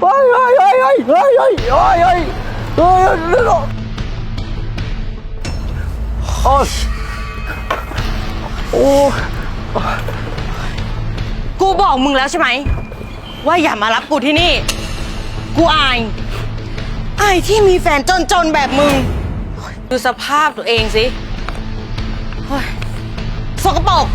เฮ้ยเฮ้ยเฮ้ยเฮ้ยเฮ้ยเฮ้ยเฮ้ยเฮ้ยเฮ้ยเฮ้ยโอ้ยโอ้ยกูบอกมึงแล้วใช่ไหม ว่าอย่ามารับกูที่นี่ กูอาย อายที่มีแฟนจนๆแบบมึง ดูสภาพตัวเองสิเฮ้ยสกปรก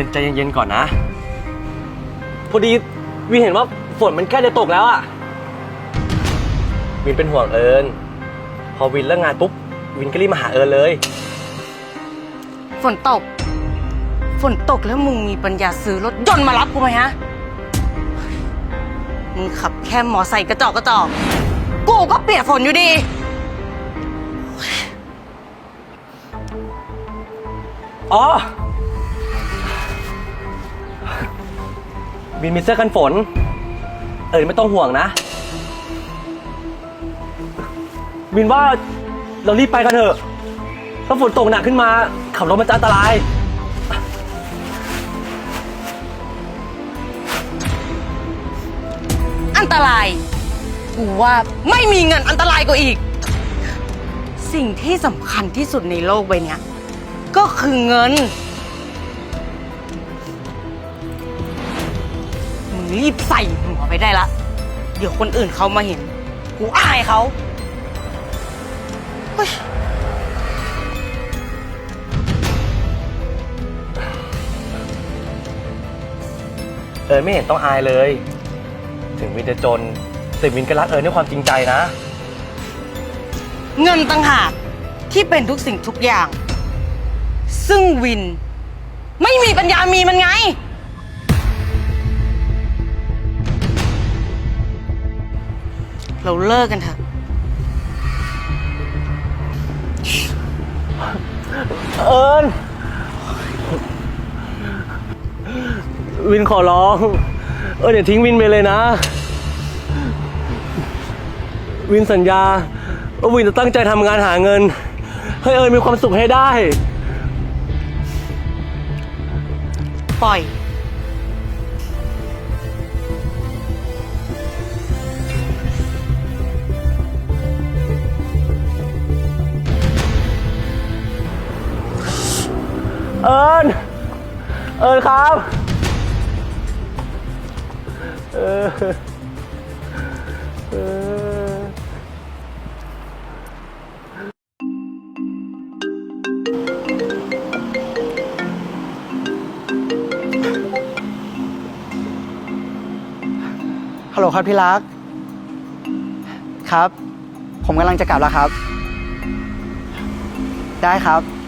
อิญใจเย็นๆก่อนนะ พอดีวินเห็นว่าฝนมันใกล้จะตกแล้วอะวินเป็นห่วงเอิญพอวินเลิกงานปุ๊บวินก็รีบมาหาเอิญเลย ฝนตก ฝนตกแล้วมึงมีปัญญาซื้อรถยนต์มารับกูไหมฮะ มึงขับแค่มอไซค์กระจอกกระจอก กูก็เปียกฝนอยู่ดี อ๋อ วินมีเสื้อกันฝน เอิญไม่ต้องห่วงนะวินว่าเรารีบไปกันเถอะ ถ้าฝนตกหนักขึ้นมา ขับรถมันจะอันตราย อันตราย กูว่าไม่มีเงินอันตรายกว่าอีก สิ่งที่สำคัญที่สุดในโลกใบเนี้ยก็คือเงิน รีบใส่หัวไปได้ละ เดี๋ยวคนอื่นเขามาเห็น กูอายเขาเฮ้ยเอิญไม่เห็นต้องอายเลย ถึงวินจะจนแต่วินก็รักเอิญด้วยความจริงใจนะ เงินต่างหากที่เป็นทุกสิ่งทุกอย่าง ซึ่งวิน ไม่มีปัญญามีมันไง เราเลิกกันเถอะ เอิญวินขอร้อง เอิญอย่าทิ้งวินไปเลยนะ วินสัญญาว่าวินจะตั้งใจทำงานหาเงิน ให้เอิญมีความสุขให้ได้ ปล่อย เอิญเอิญครับเออเออฮัลโหลครับพี่รัก ครับ ผมกำลังจะกลับแล้วครับ ได้ครับ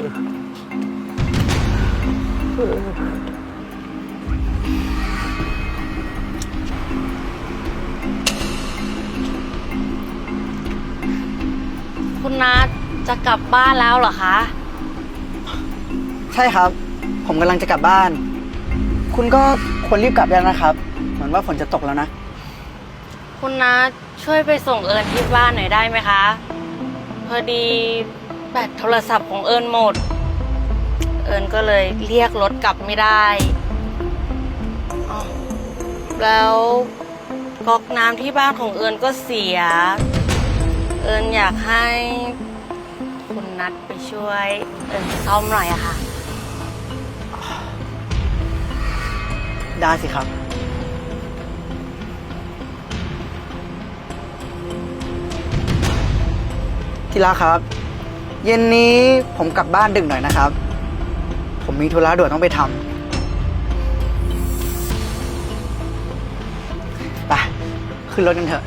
คุณนัทจะกลับบ้านแล้วเหรอคะ ใช่ครับ ผมกำลังจะกลับบ้าน คุณก็ควรรีบกลับแล้วนะครับ เหมือนว่าฝนจะตกแล้วนะ คุณนัทช่วยไปส่งเอิญที่บ้านหน่อยได้ไหมคะ พอดี แบตโทรศัพท์ของเอิญหมด เอิญก็เลยเรียกรถกลับไม่ได้แล้วก๊อกน้ำที่บ้านของเอิญก็เสีย เอิญอยากให้คุณนัทไปช่วย เอิญซ่อมหน่อยอะค่ะ ได้สิครับ ที่รักครับ เย็นนี้ผมกลับบ้านดึกหน่อยนะครับ ผมมีธุระด่วนต้องไปทำไปขึ้นรถกันเถอะ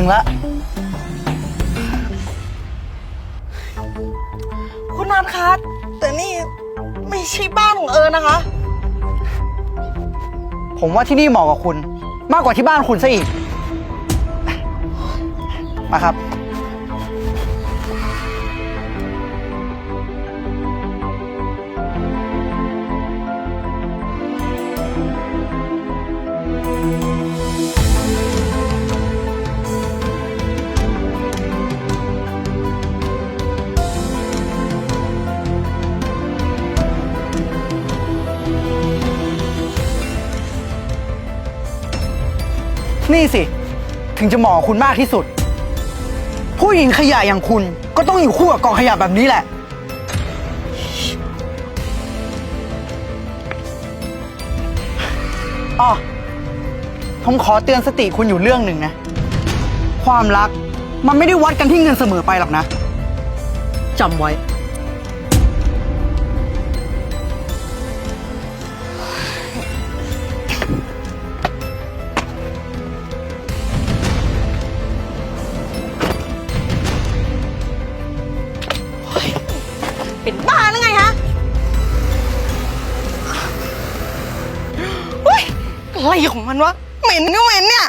ถึงละ คุณนัทคะ แต่นี่ไม่ใช่บ้านของเอิญนะคะ ผมว่าที่นี่เหมาะกับคุณ มากกว่าที่บ้านคุณซะอีก มาครับ นี่สิ ถึงจะเหมาะกับคุณมากที่สุด ผู้หญิงขยะอย่างคุณก็ต้องอยู่คู่กับกองขยะแบบนี้แหละ อ๋อ ผมขอเตือนสติคุณอยู่เรื่องหนึ่งนะ ความรักมันไม่ได้วัดกันที่เงินเสมอไปหรอกนะจำไว้ ของมันวะเหม็นก็เหม็นเนี่ย